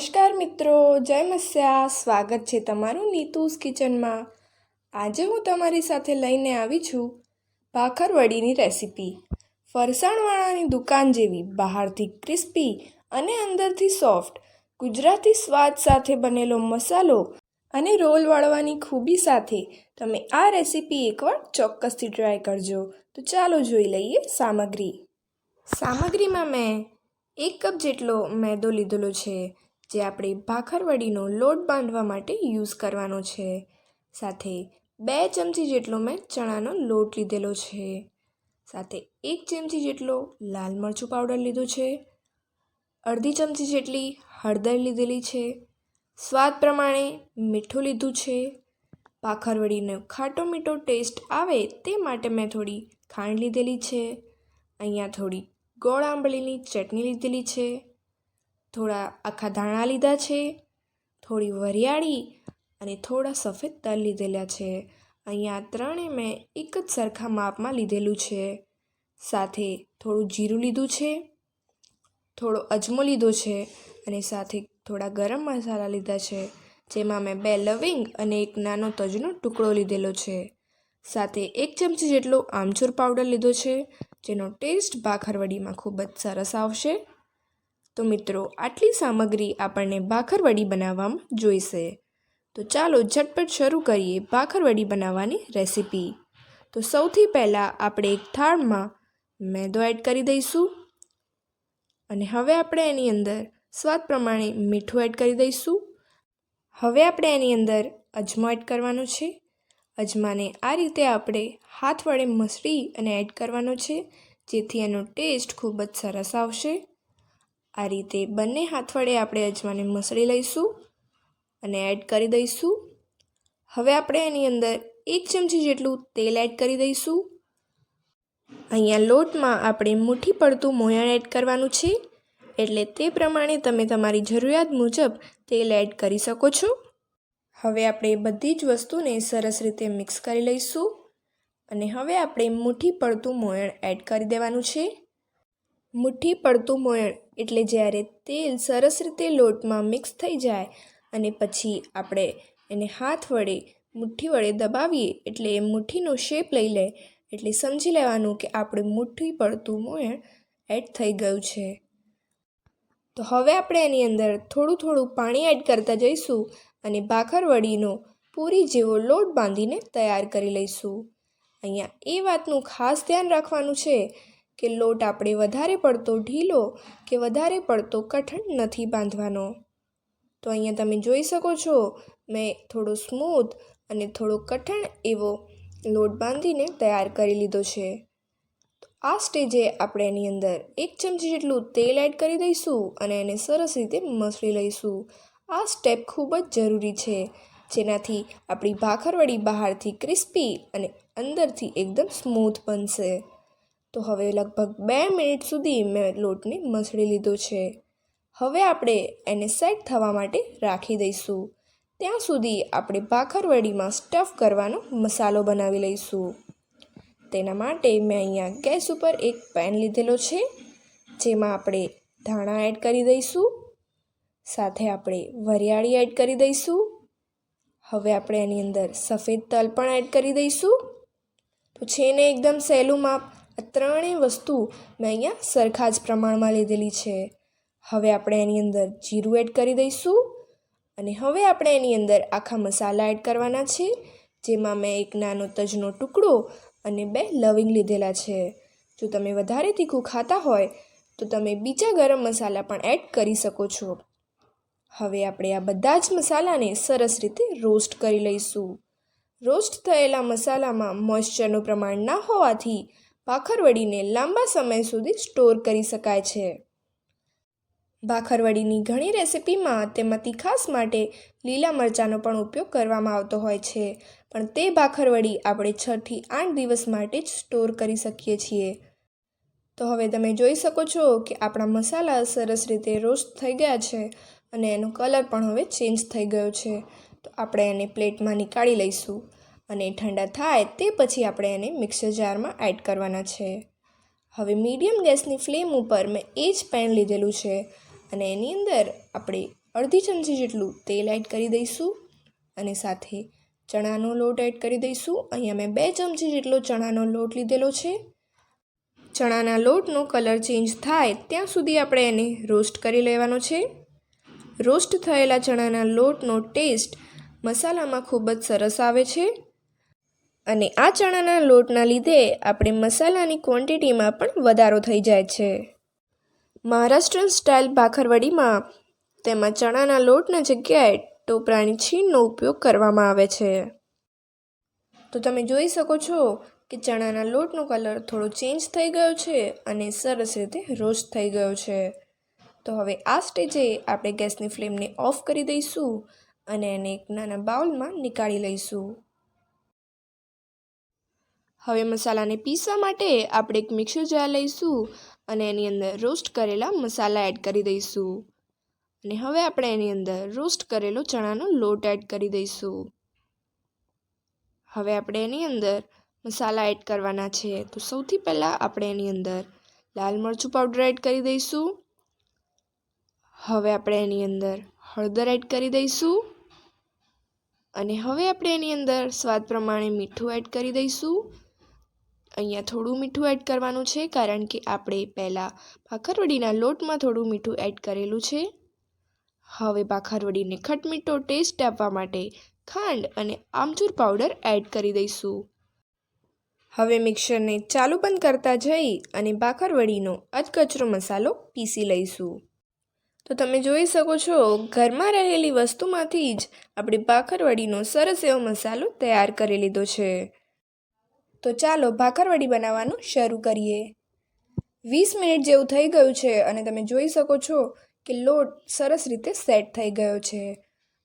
નમસ્કાર મિત્રો, જય મસ્યા. સ્વાગત છે તમારું નીતુસ કિચનમાં. આજે હું તમારી સાથે લઈને આવી છું ભાખરવડીની રેસીપી. ફરસાણવાળાની દુકાન જેવી, બહારથી ક્રિસ્પી અને અંદરથી સોફ્ટ, ગુજરાતી સ્વાદ સાથે બનેલો મસાલો અને રોલ વાળવાની ખૂબી સાથે તમે આ રેસીપી એકવાર ચોક્કસથી ટ્રાય કરજો. તો ચાલો જોઈ લઈએ સામગ્રી. સામગ્રીમાં મેં એક કપ જેટલો મેદો લીધેલો છે. જે આપણે ભાખરવડીનો લોટ બાંધવા માટે યુઝ કરવાનો છે. સાથે બે ચમચી જેટલો મેં ચણાનો લોટ લીધેલો છે. સાથે એક ચમચી જેટલો લાલ મરચું પાવડર લીધો છે. અડધી ચમચી જેટલી હળદર લીધેલી છે. સ્વાદ પ્રમાણે મીઠું લીધું છે. ભાખરવડીનો ખાટો મીઠો ટેસ્ટ આવે તે માટે મેં થોડી ખાંડ લીધેલી છે. અહીંયા થોડી ગોળ આંબલીની ચટણી લીધેલી છે. થોડા આખા ધાણા લીધા છે, થોડી વરિયાળી અને થોડા સફેદ તલ લીધેલા છે. અહીંયા ત્રણે મેં એક જ સરખા માપમાં લીધેલું છે. સાથે થોડું જીરું લીધું છે, થોડો અજમો લીધો છે અને સાથે થોડા ગરમ મસાલા લીધા છે, જેમાં મેં બે લવિંગ અને એક નાનો તજનો ટુકડો લીધેલો છે. સાથે એક ચમચી જેટલો આમચૂર પાવડર લીધો છે, જેનો ટેસ્ટ ભાખરવડીમાં ખૂબ જ સરસ આવશે. તો મિત્રો, આટલી સામગ્રી આપણને ભાખરવડી બનાવવામાં જોઈશે. તો ચાલો ઝટપટ શરૂ કરીએ ભાખરવડી બનાવવાની રેસીપી. તો સૌથી પહેલાં આપણે એક થાળમાં મેદો એડ કરી દઈશું. અને હવે આપણે એની અંદર સ્વાદ પ્રમાણે મીઠું એડ કરી દઈશું. હવે આપણે એની અંદર અજમો એડ કરવાનો છે. અજમાને આ રીતે આપણે હાથ વડે મસળી અને એડ કરવાનો છે, જેથી એનો ટેસ્ટ ખૂબ જ સરસ આવશે. આ રીતે બંને હાથ વડે આપણે અજમાને મસળી લઈશું અને એડ કરી દઈશું. હવે આપણે એની અંદર એક ચમચી જેટલું તેલ એડ કરી દઈશું. અહીંયા લોટમાં આપણે મુઠ્ઠી પડતું મોયણ એડ કરવાનું છે. એટલે તે પ્રમાણે તમે તમારી જરૂરિયાત મુજબ તેલ એડ કરી શકો છો. હવે આપણે બધી જ વસ્તુને સરસ રીતે મિક્સ કરી લઈશું અને હવે આપણે મુઠ્ઠી પડતું મોયણ એડ કરી દેવાનું છે. મુઠ્ઠી પડતું મોયણ એટલે જ્યારે તેલ સરસ રીતે લોટમાં મિક્સ થઈ જાય અને પછી આપણે એને હાથ વડે, મુઠ્ઠી વડે દબાવીએ એટલે એ મુઠ્ઠીનો શેપ લઈ લે એટલે સમજી લેવાનું કે આપણે મુઠ્ઠી પડતું મોણ એડ થઈ ગયું છે. તો હવે આપણે એની અંદર થોડું થોડું પાણી એડ કરતા જઈશું અને ભાખરવડીનો પૂરી જેવો લોટ બાંધીને તૈયાર કરી લઈશું. અહીંયા એ વાતનું ખાસ ધ્યાન રાખવાનું છે કે લોટ આપણે વધારે પડતો ઢીલો કે વધારે પડતો કઠણ નથી બાંધવાનો? તો અહીંયા તમે જોઈ શકો છો, મેં થોડો સ્મૂથ અને થોડો કઠણ એવો લોટ બાંધીને તૈયાર કરી લીધો છે. આ સ્ટેજે આપણે એની અંદર એક ચમચી જેટલું તેલ એડ કરી દઈશું અને એને સરસ રીતે મસળી લઈશું. આ સ્ટેપ ખૂબ જ જરૂરી છે, જેનાથી આપણી ભાખરવડી બહારથી ક્રિસ્પી અને અંદરથી એકદમ સ્મૂથ બનશે. તો હવે લગભગ બે મિનિટ સુધી મેં લોટને મસળી લીધો છે. હવે આપણે એને સેટ થવા માટે રાખી દઈશું. ત્યાં સુધી આપણે ભાખરવડીમાં સ્ટફ કરવાનો મસાલો બનાવી લઈશું. તેના માટે મેં અહીંયા ગેસ ઉપર એક પેન લીધેલો છે, જેમાં આપણે ધાણા એડ કરી દઈશું. સાથે આપણે વરિયાળી એડ કરી દઈશું. હવે આપણે એની અંદર સફેદ તલ પણ એડ કરી દઈશું. તો છે ને એકદમ સહેલું માપ. ત્રણેય વસ્તુ મેં અહીંયા સરખા જ પ્રમાણમાં લીધેલી છે. હવે આપણે એની અંદર જીરું એડ કરી દઈશું અને હવે આપણે એની અંદર આખા મસાલા એડ કરવાના છે, જેમાં મેં એક નાનો તજનો ટુકડો અને બે લવિંગ લીધેલા છે. જો તમે વધારે તીખું ખાતા હોય, તો તમે બીજા ગરમ મસાલા પણ એડ કરી શકો છો. હવે આપણે આ બધા જ મસાલાને સરસ રીતે રોસ્ટ કરી લઈશું. રોસ્ટ થયેલા મસાલામાં મોઇશ્ચરનું પ્રમાણ ના હોવાથી ભાખરવડીને લાંબા સમય સુધી સ્ટોર કરી શકાય છે. ભાખરવડીની ઘણી રેસિપીમાં તેમાં તીખાસ માટે લીલા મરચાંનો પણ ઉપયોગ કરવામાં આવતો હોય છે, પણ તે ભાખરવડી આપણે છથી આઠ દિવસ માટે જ સ્ટોર કરી શકીએ છીએ. તો હવે તમે જોઈ શકો છો કે આપણા મસાલા સરસ રીતે રોસ્ટ થઈ ગયા છે અને એનો કલર પણ હવે ચેન્જ થઈ ગયો છે. તો આપણે એને પ્લેટમાં નીકાળી લઈશું. અને ઠંડા થાય તે પછી આપણે એને મિક્સર જારમાં એડ કરવાના છે. હવે મીડિયમ ગેસની ફ્લેમ ઉપર મેં એ જ પેન લીધેલું છે અને એની અંદર આપણે અડધી ચમચી જેટલું તેલ એડ કરી દઈશું અને સાથે ચણાનો લોટ એડ કરી દઈશું. અહીંયા મેં બે ચમચી જેટલો ચણાનો લોટ લીધેલો છે. ચણાના લોટનો કલર ચેન્જ થાય ત્યાં સુધી આપણે એને રોસ્ટ કરી લેવાનો છે. રોસ્ટ થયેલા ચણાના લોટનો ટેસ્ટ મસાલામાં ખૂબ જ સરસ આવે છે. અને આ ચણાના લોટના લીધે આપણે મસાલાની ક્વોન્ટિટીમાં પણ વધારો થઈ જાય છે. મહારાષ્ટ્રન સ્ટાઇલ ભાખરવડીમાં તેમાં ચણાના લોટના જગ્યાએ ટોપરાની છીણનો ઉપયોગ કરવામાં આવે છે. તો તમે જોઈ શકો છો કે ચણાના લોટનો કલર થોડો ચેન્જ થઈ ગયો છે અને સરસ રીતે રોસ્ટ થઈ ગયો છે. તો હવે આ સ્ટેજે આપણે ગેસની ફ્લેમને ઓફ કરી દઈશું અને એને એક નાના બાઉલમાં નીકાળી લઈશું. હવે મસાલાને પીસવા માટે આપણે એક મિક્સર જાર લઈશું અને એની અંદર રોસ્ટ કરેલા મસાલા એડ કરી દઈશું. અને હવે આપણે એની અંદર રોસ્ટ કરેલો ચણાનો લોટ એડ કરી દઈશું. હવે આપણે એની અંદર મસાલા એડ કરવાના છે. તો સૌથી પહેલાં આપણે એની અંદર લાલ મરચું પાવડર એડ કરી દઈશું. હવે આપણે એની અંદર હળદર એડ કરી દઈશું. અને હવે આપણે એની અંદર સ્વાદ પ્રમાણે મીઠું એડ કરી દઈશું. અહીંયા થોડું મીઠું એડ કરવાનું છે, કારણ કે આપણે પહેલાં ભાખરવડીના લોટમાં થોડું મીઠું એડ કરેલું છે. હવે ભાખરવડીને ખટમીઠો ટેસ્ટ આપવા માટે ખાંડ અને આમચૂર પાવડર એડ કરી દઈશું. હવે મિક્સરને ચાલુ બંધ કરતા જઈ અને ભાખરવડીનો અધકચરો મસાલો પીસી લઈશું. તો તમે જોઈ શકો છો, ઘરમાં રહેલી વસ્તુમાંથી જ આપણે ભાખરવડીનો સરસ એવો મસાલો તૈયાર કરી લીધો છે. તો ચાલો ભાખરવડી બનાવવાનું શરૂ કરીએ. વીસ મિનિટ જેવું થઈ ગયું છે અને તમે જોઈ શકો છો કે લોટ સરસ રીતે સેટ થઈ ગયો છે.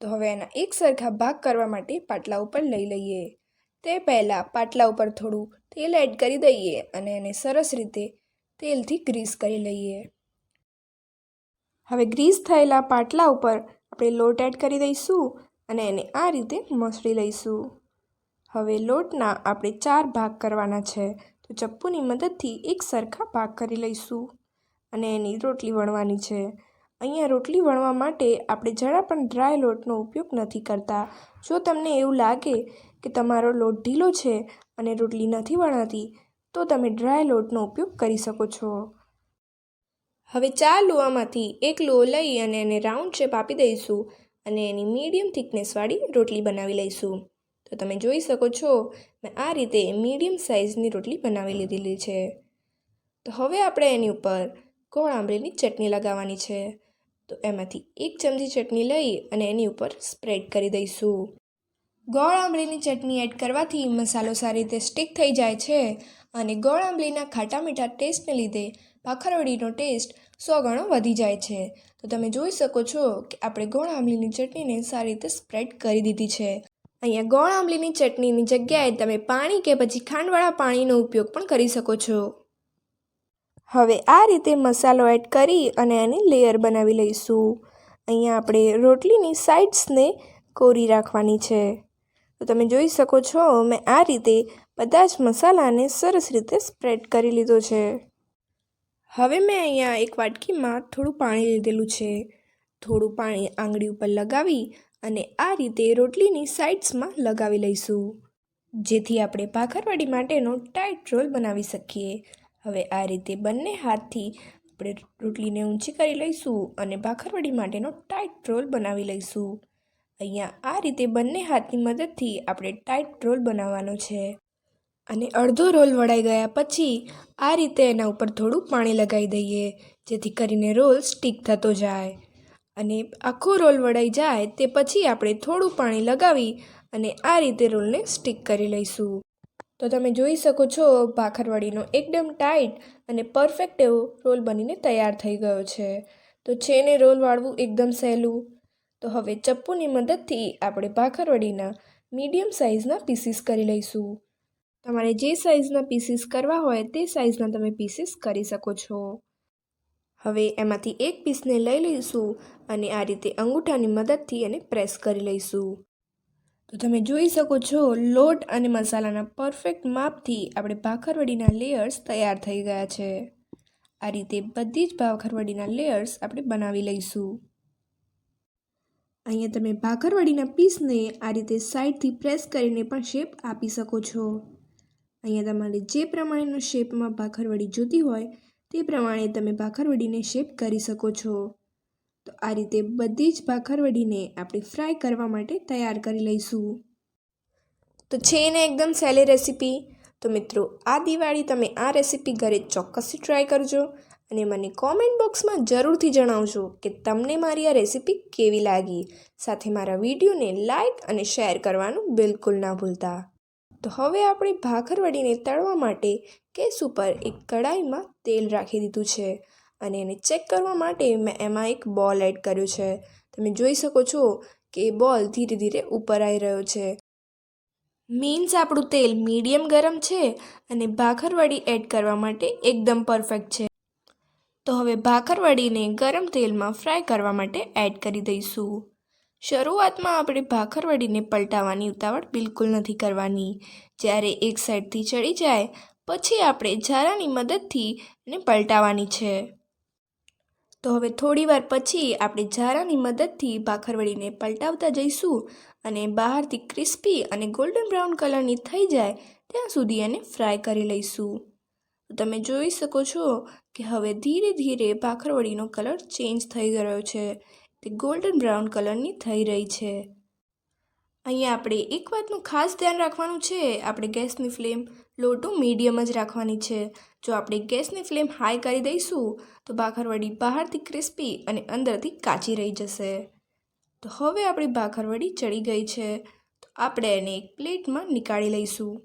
તો હવે એના એક સરખા ભાગ કરવા માટે પાટલા ઉપર લઈ લઈએ. તે પહેલાં પાટલા ઉપર થોડું તેલ એડ કરી દઈએ અને એને સરસ રીતે તેલથી ગ્રીસ કરી લઈએ. હવે ગ્રીસ થયેલા પાટલા ઉપર આપણે લોટ એડ કરી દઈશું અને એને આ રીતે મસળી લઈશું. હવે લોટના આપણે ચાર ભાગ કરવાના છે. તો ચપ્પુની મદદથી એક સરખા ભાગ કરી લઈશું અને એની રોટલી વણવાની છે. અહીંયા રોટલી વણવા માટે આપણે જરા પણ ડ્રાય લોટનો ઉપયોગ નથી કરતા. જો તમને એવું લાગે કે તમારો લોટ ઢીલો છે અને રોટલી નથી વણાતી, તો તમે ડ્રાય લોટનો ઉપયોગ કરી શકો છો. હવે ચાર લોહામાંથી એક લોહ લઈ અને એને રાઉન્ડ શેપ આપી દઈશું અને એની મીડિયમ થિકનેસવાળી રોટલી બનાવી લઈશું. તો તમે જોઈ શકો છો, મેં આ રીતે મીડિયમ સાઇઝની રોટલી બનાવી લીધેલી છે. તો હવે આપણે એની ઉપર ગોળ આંબલીની ચટણી લગાવવાની છે. તો એમાંથી એક ચમચી ચટણી લઈ અને એની ઉપર સ્પ્રેડ કરી દઈશું. ગોળ આંબલીની ચટણી એડ કરવાથી મસાલો સારી રીતે સ્ટીક થઈ જાય છે અને ગોળ આંબલીના ખાટા મીઠા ટેસ્ટને લીધે પાખરવડીનો ટેસ્ટ સો ગણો વધી જાય છે. તો તમે જોઈ શકો છો કે આપણે ગોળ આંબલીની ચટણીને સારી રીતે સ્પ્રેડ કરી દીધી છે. અહીંયા ગોળ આંબલીની ચટણીની જગ્યાએ તમે પાણી કે પછી ખાંડવાળા પાણીનો ઉપયોગ પણ કરી શકો છો. હવે આ રીતે મસાલો એડ કરી અને એની લેયર બનાવી લઈશું. અહીંયા આપણે રોટલીની સાઇડ્સને કોરી રાખવાની છે. તો તમે જોઈ શકો છો, મેં આ રીતે બધા જ મસાલાને સરસ રીતે સ્પ્રેડ કરી લીધો છે. હવે મેં અહીંયા એક વાટકીમાં થોડું પાણી લીધેલું છે. થોડું પાણી આંગળી ઉપર લગાવી અને આ રીતે રોટલીની સાઇડ્સમાં લગાવી લઈશું. જેથી આપણે ભાખરવાડી માટેનો ટાઈટ રોલ બનાવી શકીએ. હવે આ રીતે બંને હાથથી આપણે રોટલીને ઊંચી કરી લઈશું અને ભાખરવાડી માટેનો ટાઈટ રોલ બનાવી લઈશું. અહીંયા આ રીતે બંને હાથની મદદથી આપણે ટાઈટ રોલ બનાવવાનો છે. અને અડધો રોલ વળાઈ ગયા પછી આ રીતે એના ઉપર થોડું પાણી લગાવી દઈએ, જેથી કરીને રોલ સ્ટીક થતો જાય. અને આખો રોલ વળાઈ જાય તે પછી આપણે થોડું પાણી લગાવી અને આ રીતે રોલને સ્ટીક કરી લઈશું. તો તમે જોઈ શકો છો, ભાખરવડીનો એકદમ ટાઈટ અને પરફેક્ટ એવો રોલ બનીને તૈયાર થઈ ગયો છે. તો છે ને રોલ વાળવું એકદમ સહેલું. તો હવે ચપ્પુની મદદથી આપણે ભાખરવડીના મીડિયમ સાઇઝના પીસીસ કરી લઈશું. તમારે જે સાઇઝના પીસીસ કરવા હોય તે સાઇઝના તમે પીસીસ કરી શકો છો. હવે એમાંથી એક પીસને લઈ લઈશું અને આ રીતે અંગૂઠાની મદદથી એને પ્રેસ કરી લઈશું. તો તમે જોઈ શકો છો, લોટ અને મસાલાના પરફેક્ટ માપથી આપણે ભાખરવડીના લેયર્સ તૈયાર થઈ ગયા છે. આ રીતે બધી જ ભાખરવડીના લેયર્સ આપણે બનાવી લઈશું. અહીંયા તમે ભાખરવડીના પીસને આ રીતે સાઈડથી પ્રેસ કરીને પણ શેપ આપી શકો છો. અહીંયા તમારે જે પ્રમાણેનો શેપમાં ભાખરવડી જોતી હોય તે પ્રમાણે તમે ભાખરવડીને શેપ કરી શકો છો. તો આ રીતે બધી જ ભાખરવડીને આપણે ફ્રાય કરવા માટે તૈયાર કરી લઈશું. તો છે ને એકદમ સહેલી રેસીપી તો મિત્રો, આ દિવાળી તમે આ રેસીપી ઘરે ચોક્કસથી ટ્રાય કરજો અને મને કોમેન્ટ બોક્સમાં જરૂરથી જણાવજો કે તમને મારી આ રેસીપી કેવી લાગી. સાથે મારા વિડીયોને લાઇક અને શેર કરવાનું બિલકુલ ના ભૂલતા. તો હવે આપણે ભાખરવડીને તળવા માટે ગેસ ઉપર એક કડાઈમાં તેલ રાખી દીધું છે અને એને ચેક કરવા માટે મેં એમાં એક બોલ એડ કર્યો છે. તમે જોઈ શકો છો કે બોલ ધીરે ધીરે ઉપર આવી રહ્યો છે. મીન્સ આપણું તેલ મીડિયમ ગરમ છે અને ભાખરવડી એડ કરવા માટે એકદમ પરફેક્ટ છે. તો હવે ભાખરવડીને ગરમ તેલમાં ફ્રાય કરવા માટે એડ કરી દઈશું. શરૂઆતમાં આપણે ભાખરવડીને પલટાવવાની ઉતાવળ બિલકુલ નથી કરવાની. જ્યારે એક સાઈડથી ચડી જાય, પછી આપણે ઝારાની મદદથી એને પલટાવવાની છે. તો હવે થોડીવાર પછી આપણે ઝારાની મદદથી ભાખરવડીને પલટાવતા જઈશું અને બહારથી ક્રિસ્પી અને ગોલ્ડન બ્રાઉન કલરની થઈ જાય, ત્યાં સુધી એને ફ્રાય કરી લઈશું. તમે જોઈ શકો છો કે હવે ધીરે ધીરે ભાખરવડીનો કલર ચેન્જ થઈ ગયો છે. તે ગોલ્ડન બ્રાઉન કલરની થઈ રહી છે. અહીંયા આપણે એક વાતનું ખાસ ધ્યાન રાખવાનું છે. આપણે ગેસની ફ્લેમ લો ટુ મીડિયમ જ રાખવાની છે. જો આપણે ગેસની ફ્લેમ હાઈ કરી દઈશું, તો ભાખરવડી બહારથી ક્રિસ્પી અને અંદરથી કાચી રહી જશે. તો હવે આપણી ભાખરવડી ચડી ગઈ છે. તો આપણે એને એક પ્લેટમાં નીકાળી લઈશું.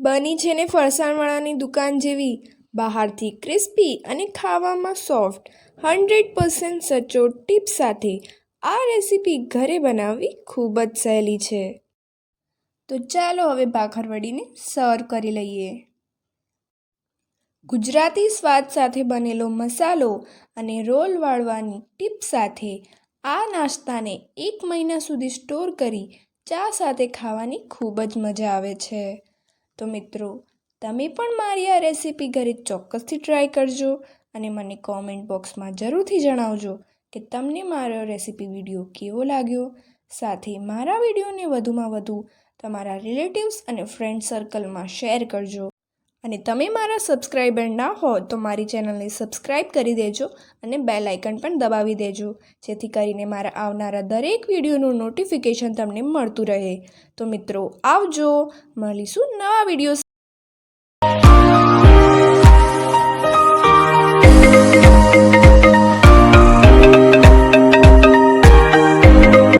બની છે ને ફરસાણવાળાની દુકાન જેવી. બહારથી ક્રિસ્પી અને ખાવામાં સોફ્ટ હંડ્રેડ પર્સન્ટ સચોટ ટીપ સાથે આ રેસીપી ઘરે બનાવવી ખૂબ જ સહેલી છે. તો ચાલો હવે ભાખરવડીને સર્વ કરી લઈએ. ગુજરાતી સ્વાદ સાથે બનેલો મસાલો અને રોલ વાળવાની ટીપ સાથે આ નાસ્તાને એક મહિના સુધી સ્ટોર કરી ચા સાથે ખાવાની ખૂબ જ મજા આવે છે. તો મિત્રો તમે પણ મારી આ રેસીપી ઘરે ચોક્કસથી ટ્રાય કરજો અને મને કોમેન્ટ બોક્સમાં જરૂરથી જણાવજો કે તમને મારો રેસીપી વીડિયો કેવો લાગ્યો. સાથે મારા વિડીયોને વધુમાં વધુ તમારા રિલેટિવ્સ અને ફ્રેન્ડ સર્કલમાં શેર કરજો. અને તમે મારા સબસ્ક્રાઈબર ના હો તો મારી ચેનલને સબસ્ક્રાઈબ કરી દેજો અને બેલ આઇકન પણ દબાવી દેજો, જેથી કરીને મારા આવનારા દરેક વિડીયોનું નોટિફિકેશન તમને મળતું રહે. તો મિત્રો, આવજો. મળીશું નવા વીડિયો